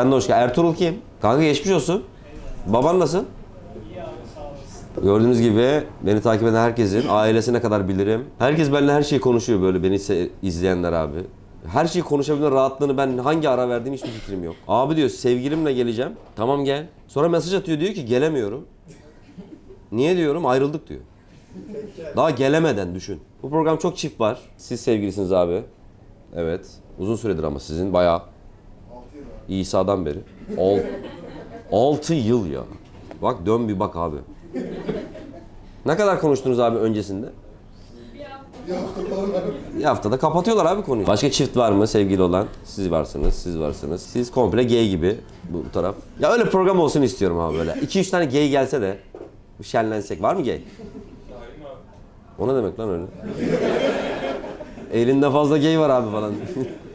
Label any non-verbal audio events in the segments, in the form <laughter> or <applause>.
Sen de hoş geldin. Ertuğrul kim? Kanka geçmiş olsun. Baban nasıl? Gördüğünüz gibi beni takip eden herkesin ailesine kadar bilirim. Herkes benimle her şeyi konuşuyor böyle beni izleyenler abi. Her şeyi konuşabilme rahatlığını ben hangi ara verdiğim hiçbir fikrim yok. Abi diyor sevgilimle geleceğim. Tamam gel. Sonra mesaj atıyor diyor ki gelemiyorum. Niye diyorum ayrıldık diyor. Daha gelemeden düşün. Bu program çok çift var. Siz sevgilisiniz abi. Evet. Uzun süredir ama sizin bayağı. İsa'dan beri. 6 yıl ya. Bak dön bir bak abi. Ne kadar konuştunuz abi öncesinde? Bir haftada kapatıyorlar abi konuyu. Başka çift var mı sevgili olan? Siz varsınız, siz varsınız. Siz komple gay gibi bu, taraf. Ya öyle program olsun istiyorum abi böyle. 2-3 tane gay gelse de şenlensek. Var mı gay? O ne demek lan öyle? Elinde fazla gay var abi falan. <laughs>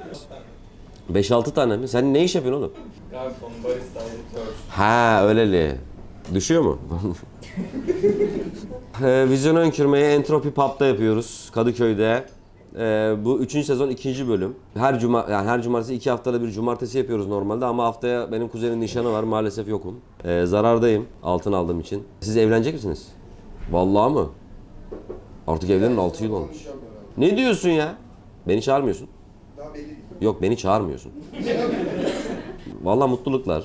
5-6 tane mi? Sen ne iş yapıyorsun oğlum? Garson, barista, editör. Ha öyleli. Düşüyor mu? <laughs> Ee, Vizyon Önkürme'yi Entropi Pub'da yapıyoruz Kadıköy'de. Ee, bu üçüncü sezon ikinci bölüm. Her cuma yani her cumartesi iki haftada bir cumartesi yapıyoruz normalde ama haftaya benim kuzenin nişanı var maalesef yokum. Ee, zarardayım altın aldığım için. Siz evlenecek misiniz? Vallahi mı? Artık evlenin 6 yıl olmuş. Ne diyorsun ya? Beni çağırmıyorsun. Yok beni çağırmıyorsun. Vallahi mutluluklar.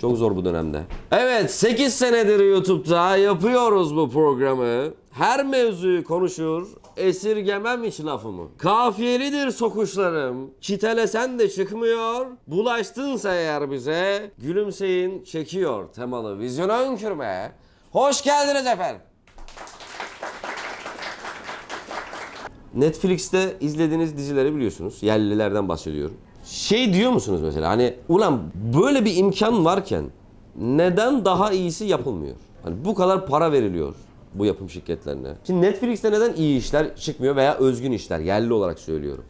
Çok zor bu dönemde. Evet 8 senedir YouTube'da yapıyoruz bu programı. Her mevzuyu konuşur, esirgemem hiç lafımı. Kafiyelidir sokuşlarım, çitelesen de çıkmıyor. Bulaştınsa eğer bize, gülümseyin çekiyor temalı vizyon önkürme. Hoş geldiniz efendim. Netflix'te izlediğiniz dizileri biliyorsunuz. Yerlilerden bahsediyorum. Şey diyor musunuz mesela hani ulan böyle bir imkan varken neden daha iyisi yapılmıyor? Hani bu kadar para veriliyor bu yapım şirketlerine. Şimdi Netflix'te neden iyi işler çıkmıyor veya özgün işler yerli olarak söylüyorum.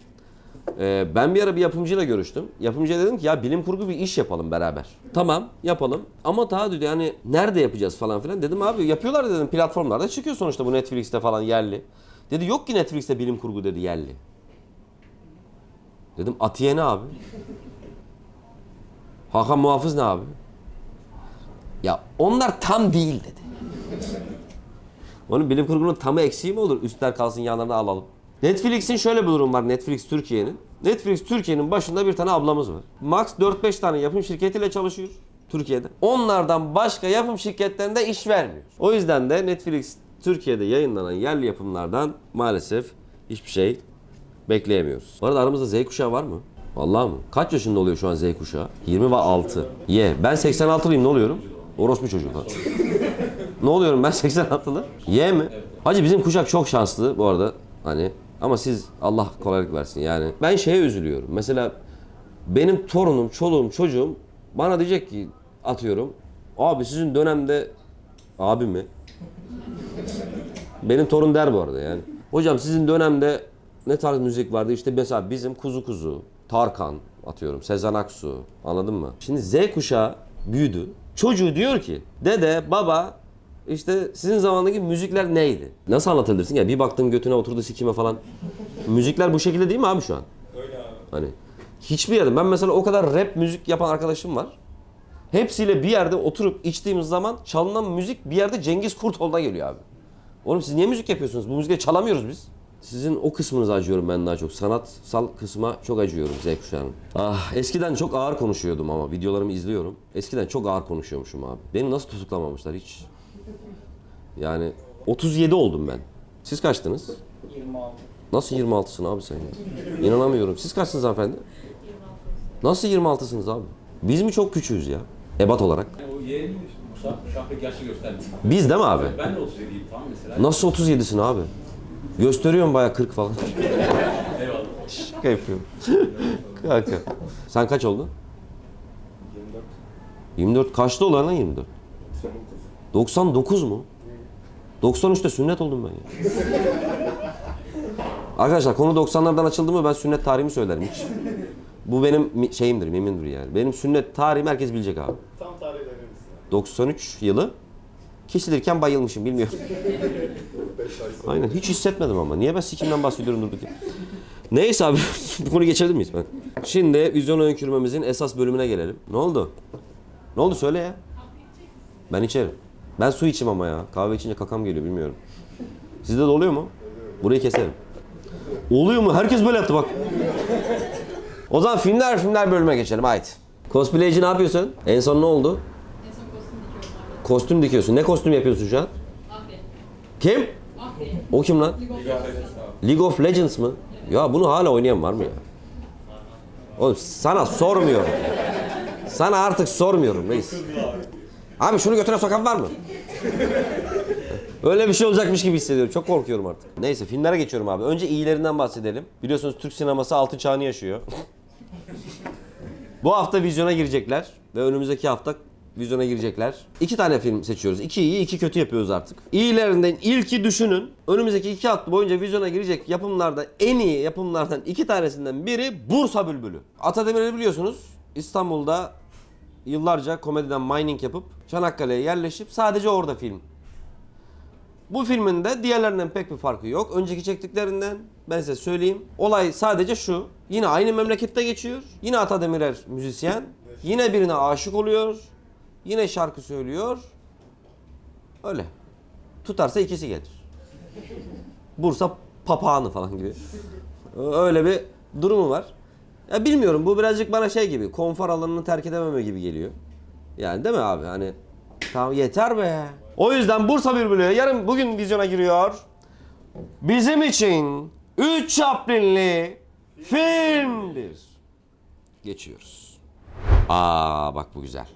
Ee, ben bir ara bir yapımcıyla görüştüm. Yapımcıya dedim ki ya bilim kurgu bir iş yapalım beraber. Tamam yapalım ama daha dedi yani nerede yapacağız falan filan. Dedim abi yapıyorlar dedim platformlarda çıkıyor sonuçta bu Netflix'te falan yerli. Dedi yok ki Netflix'te bilim kurgu dedi yerli. Dedim Atiye ne abi? Hakan Muhafız ne abi? Ya onlar tam değil dedi. Onun bilim kurgunun tamı eksiği mi olur? Üstler kalsın yanlarına alalım. Netflix'in şöyle bir durum var Netflix Türkiye'nin. Netflix Türkiye'nin başında bir tane ablamız var. Max 4-5 tane yapım şirketiyle çalışıyor Türkiye'de. Onlardan başka yapım şirketlerinde iş vermiyor. O yüzden de Netflix Türkiye'de yayınlanan yerli yapımlardan maalesef hiçbir şey bekleyemiyoruz. Bu arada aramızda Z kuşağı var mı? Vallahi mı? Kaç yaşında oluyor şu an Z kuşağı? 20 ve 6. Ye. Ben 86'lıyım ne oluyorum? Orospu çocuğu. Ne oluyorum ben <laughs> 86'lı? Y mi? Hacı bizim kuşak çok şanslı bu arada. Hani ama siz Allah kolaylık versin yani. Ben şeye üzülüyorum. Mesela benim torunum, çoluğum, çocuğum bana diyecek ki atıyorum. Abi sizin dönemde abi mi? Benim torun der bu arada yani. Hocam sizin dönemde ne tarz müzik vardı? İşte mesela bizim Kuzu Kuzu, Tarkan atıyorum, Sezen Aksu anladın mı? Şimdi Z kuşağı büyüdü. Çocuğu diyor ki dede, baba işte sizin zamandaki müzikler neydi? Nasıl anlatabilirsin ya? Bir baktım götüne oturdu sikime falan. Müzikler bu şekilde değil mi abi şu an? Öyle abi. Hani hiçbir yerde. Ben mesela o kadar rap müzik yapan arkadaşım var. Hepsiyle bir yerde oturup içtiğimiz zaman çalınan müzik bir yerde Cengiz Kurtoğlu'na geliyor abi. Oğlum siz niye müzik yapıyorsunuz? Bu müzikleri çalamıyoruz biz. Sizin o kısmınıza acıyorum ben daha çok. Sanatsal kısma çok acıyorum Z kuşağının. Ah eskiden çok ağır konuşuyordum ama videolarımı izliyorum. Eskiden çok ağır konuşuyormuşum abi. Beni nasıl tutuklamamışlar hiç. Yani 37 oldum ben. Siz kaçtınız? 26. Nasıl 26'sın abi sen ya? İnanamıyorum. Siz kaçsınız hanımefendi? Nasıl 26'sınız abi? Biz mi çok küçüğüz ya? Ebat olarak. O yeğenim Musa şu an pek yaşlı göstermiyor. Biz değil mi abi? Ben de 37'yim tamam mesela. Nasıl 37'sin abi? Gösteriyorum baya 40 falan. <laughs> Eyvallah. Şaka yapıyorum. <laughs> Kanka. Sen kaç oldun? 24. 24. Kaçta olan lan 24? 99 mu? 93'te sünnet oldum ben ya. <laughs> Arkadaşlar konu 90'lardan açıldı mı ben sünnet tarihimi söylerim hiç. Bu benim mi- şeyimdir, mimimdir yani. Benim sünnet tarihimi herkes bilecek abi. 93 yılı kesilirken bayılmışım bilmiyorum. 5 ay sonra. Aynen hiç hissetmedim ama. Niye ben sikimden bahsediyorum durduk ya. Neyse abi <laughs> bu konuyu geçebilir miyiz? Ben? Şimdi vizyon öykürmemizin esas bölümüne gelelim. Ne oldu? Ne oldu söyle ya. Ben içerim. Ben su içim ama ya. Kahve içince kakam geliyor bilmiyorum. Sizde de oluyor mu? Burayı keserim. Oluyor mu? Herkes böyle yaptı bak. O zaman filmler filmler bölüme geçelim haydi. Cosplayci ne yapıyorsun? En son ne oldu? En son kostüm dikiyorum abi. Kostüm dikiyorsun. Ne kostüm yapıyorsun şu an? Ahri. Kim? Ahri. O kim lan? League of Legends. League mı? Ya bunu hala oynayan var mı ya? Oğlum sana sormuyorum. Sana artık sormuyorum reis. Abi şunu götüne sokan var mı? Öyle bir şey olacakmış gibi hissediyorum. Çok korkuyorum artık. Neyse filmlere geçiyorum abi. Önce iyilerinden bahsedelim. Biliyorsunuz Türk sineması altın çağını yaşıyor. Bu hafta vizyona girecekler ve önümüzdeki hafta vizyona girecekler. İki tane film seçiyoruz. İki iyi, iki kötü yapıyoruz artık. İyilerinden ilki düşünün. Önümüzdeki iki hafta boyunca vizyona girecek yapımlarda en iyi yapımlardan iki tanesinden biri Bursa Bülbülü. Atademir'i biliyorsunuz. İstanbul'da yıllarca komediden mining yapıp Çanakkale'ye yerleşip sadece orada film bu filmin de diğerlerinden pek bir farkı yok. Önceki çektiklerinden ben size söyleyeyim. Olay sadece şu. Yine aynı memlekette geçiyor. Yine Ata Demirer müzisyen. Yine birine aşık oluyor. Yine şarkı söylüyor. Öyle. Tutarsa ikisi gelir. Bursa papağanı falan gibi. Öyle bir durumu var. Ya bilmiyorum bu birazcık bana şey gibi konfor alanını terk edememe gibi geliyor. Yani değil mi abi? Hani tamam yeter be. O yüzden Bursa Bülbülü yarın bugün vizyona giriyor. Bizim için 3 Chaplin'li filmdir. Geçiyoruz. Aa bak bu güzel.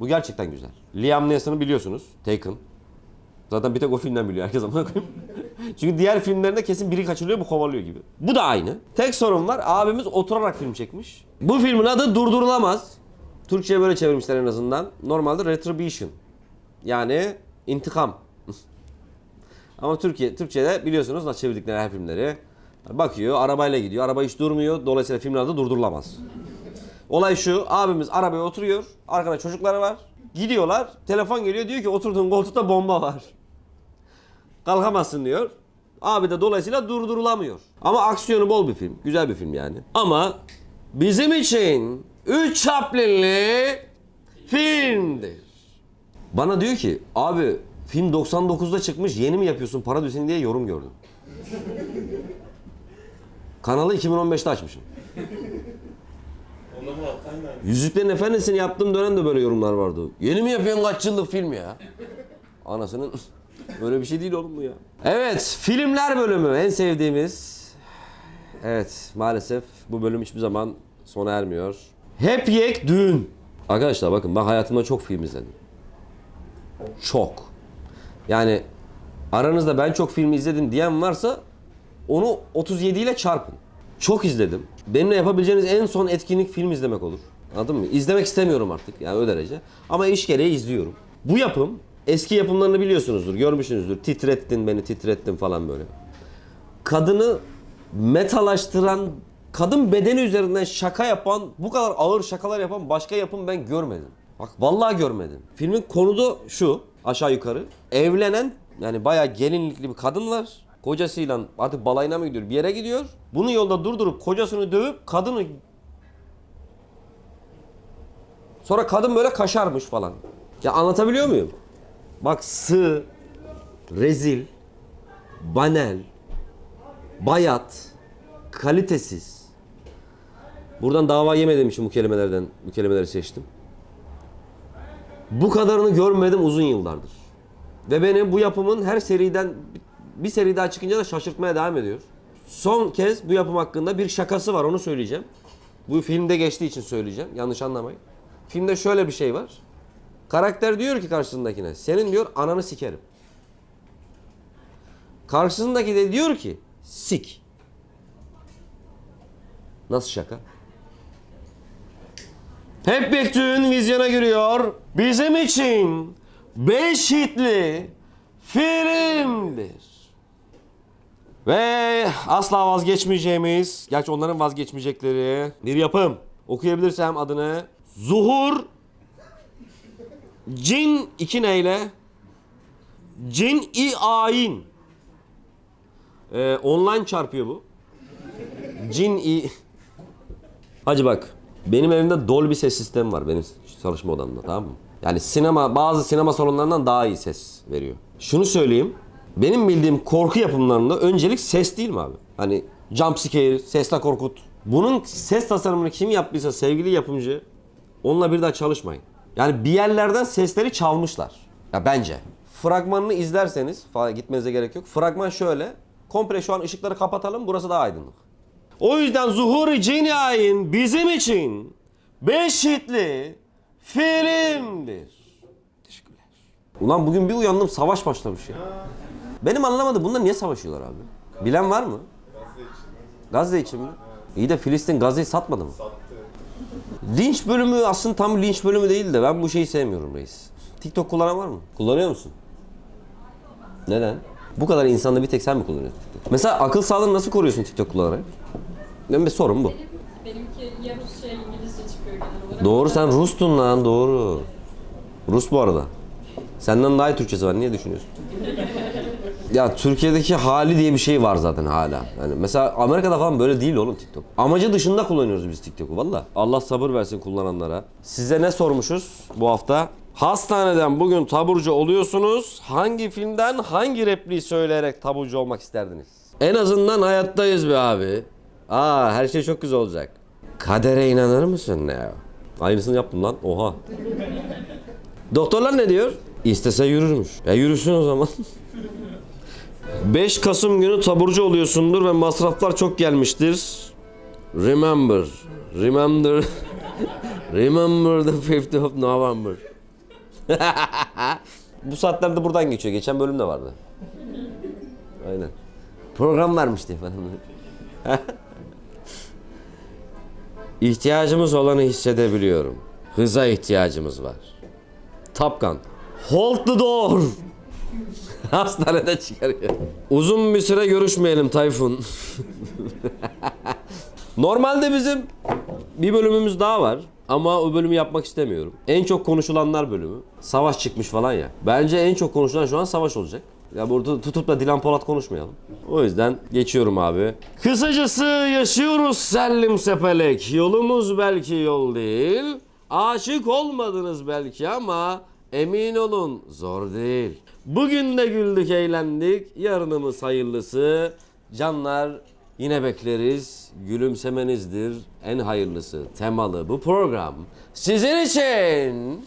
Bu gerçekten güzel. Liam Neeson'ı biliyorsunuz. Taken. Zaten bir tek o filmden biliyor herkes ama <laughs> Çünkü diğer filmlerinde kesin biri kaçırılıyor bu kovalıyor gibi. Bu da aynı. Tek sorun var abimiz oturarak film çekmiş. Bu filmin adı Durdurulamaz. Türkçe'ye böyle çevirmişler en azından. Normalde Retribution. Yani intikam. <laughs> Ama Türkiye Türkçe'de biliyorsunuz nasıl çevirdikleri her filmleri. Bakıyor arabayla gidiyor. Araba hiç durmuyor. Dolayısıyla filmin adı durdurulamaz. Olay şu. Abimiz arabaya oturuyor. Arkada çocukları var. Gidiyorlar. Telefon geliyor. Diyor ki oturduğun koltukta bomba var. Kalkamazsın diyor. Abi de dolayısıyla durdurulamıyor. Ama aksiyonu bol bir film. Güzel bir film yani. Ama bizim için 3 Chaplin'li filmdir. Bana diyor ki abi film 99'da çıkmış yeni mi yapıyorsun para düzeni diye yorum gördüm. Kanalı 2015'te açmışım. Onu mu atsan da? Yüzüklerin Efendisi'ni yaptığım dönemde böyle yorumlar vardı. Yeni mi yapıyorsun kaç yıllık film ya? Anasının <laughs> böyle bir şey değil oğlum bu ya. Evet filmler bölümü en sevdiğimiz. Evet maalesef bu bölüm hiçbir zaman sona ermiyor. Hep yek düğün. Arkadaşlar bakın ben hayatımda çok film izledim. Çok. Yani aranızda ben çok film izledim diyen varsa onu 37 ile çarpın. Çok izledim. Benimle yapabileceğiniz en son etkinlik film izlemek olur. Anladın mı? İzlemek istemiyorum artık yani o derece. Ama iş gereği izliyorum. Bu yapım eski yapımlarını biliyorsunuzdur, görmüşsünüzdür. Titrettin beni, titrettin falan böyle. Kadını metalaştıran, kadın bedeni üzerinden şaka yapan, bu kadar ağır şakalar yapan başka yapım ben görmedim. Bak vallahi görmedim. Filmin konuda şu aşağı yukarı. Evlenen yani bayağı gelinlikli bir kadın var. Kocasıyla artık balayına mı gidiyor bir yere gidiyor. Bunu yolda durdurup kocasını dövüp kadını Sonra kadın böyle kaşarmış falan. Ya anlatabiliyor muyum? Bak sığ, rezil, banal, bayat, kalitesiz. Buradan dava yemedim için bu kelimelerden bu kelimeleri seçtim. Bu kadarını görmedim uzun yıllardır. Ve beni bu yapımın her seriden bir seri daha çıkınca da şaşırtmaya devam ediyor. Son kez bu yapım hakkında bir şakası var onu söyleyeceğim. Bu filmde geçtiği için söyleyeceğim. Yanlış anlamayın. Filmde şöyle bir şey var. Karakter diyor ki karşısındakine senin diyor ananı sikerim. Karşısındaki de diyor ki sik. Nasıl şaka? Hep Bektün vizyona giriyor. Bizim için 5 hitli filmdir. Ve asla vazgeçmeyeceğimiz, gerçi onların vazgeçmeyecekleri bir yapım. Okuyabilirsem adını Zuhur Cin iki neyle? Cin i ayin. Ee, online çarpıyor bu. Cin iyi. Hacı bak. Benim evimde Dolby ses sistemi var benim çalışma odamda tamam mı? Yani sinema bazı sinema salonlarından daha iyi ses veriyor. Şunu söyleyeyim. Benim bildiğim korku yapımlarında öncelik ses değil mi abi? Hani jump scare, sesle korkut. Bunun ses tasarımını kim yaptıysa sevgili yapımcı onunla bir daha çalışmayın. Yani bir yerlerden sesleri çalmışlar. Ya bence. Fragmanını izlerseniz falan gitmenize gerek yok. Fragman şöyle. Komple şu an ışıkları kapatalım. Burası daha aydınlık. O yüzden Zuhur Cinay'ın bizim için beş filmdir. Teşekkürler. Ulan bugün bir uyandım savaş başlamış ya. Benim anlamadım bunlar niye savaşıyorlar abi? Bilen var mı? Gazze için. Gazze için mi? İyi de Filistin Gazze'yi satmadı mı? Sattı. Linç bölümü aslında tam linç bölümü değil de ben bu şeyi sevmiyorum reis. TikTok kullanan var mı? Kullanıyor musun? Neden? Bu kadar insanda bir tek sen mi kullanıyorsun TikTok? Mesela akıl sağlığını nasıl koruyorsun TikTok kullanarak? Benim bir sorun bu. Benim, benimki ya Rusça ya İngilizce çıkıyor genel olarak. Doğru sen Rustun lan doğru. Rus bu arada. Senden daha iyi Türkçesi var niye düşünüyorsun? <laughs> Ya Türkiye'deki hali diye bir şey var zaten hala. Yani mesela Amerika'da falan böyle değil oğlum TikTok. Amacı dışında kullanıyoruz biz TikTok'u valla. Allah sabır versin kullananlara. Size ne sormuşuz bu hafta? Hastaneden bugün taburcu oluyorsunuz. Hangi filmden hangi repliği söyleyerek taburcu olmak isterdiniz? En azından hayattayız be abi. Aa her şey çok güzel olacak. Kadere inanır mısın ne? Aynısını yaptım lan. Oha. Doktorlar ne diyor? İstese yürürmüş. Ya yürüsün o zaman. <laughs> 5 Kasım günü taburcu oluyorsundur ve masraflar çok gelmiştir. Remember. Remember. <laughs> Remember the 5th of November. <laughs> Bu saatlerde buradan geçiyor. Geçen bölümde vardı. Aynen. Program vermişti efendim. <laughs> İhtiyacımız olanı hissedebiliyorum. Hıza ihtiyacımız var. Top Gun. Hold the door. <laughs> Hastaneden çıkarıyor. Uzun bir süre görüşmeyelim Tayfun. <laughs> Normalde bizim bir bölümümüz daha var. Ama o bölümü yapmak istemiyorum. En çok konuşulanlar bölümü. Savaş çıkmış falan ya. Bence en çok konuşulan şu an savaş olacak. Ya burada tutup da Dilan Polat konuşmayalım. O yüzden geçiyorum abi. Kısacası yaşıyoruz Sellim Sepelek. Yolumuz belki yol değil. Aşık olmadınız belki ama emin olun zor değil. Bugün de güldük eğlendik. Yarınımız hayırlısı. Canlar yine bekleriz. Gülümsemenizdir en hayırlısı. Temalı bu program sizin için.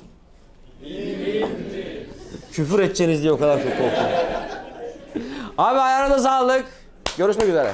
Küfür edeceğiniz diye o kadar çok korktum. Abi ayağına da sağlık. Görüşmek üzere.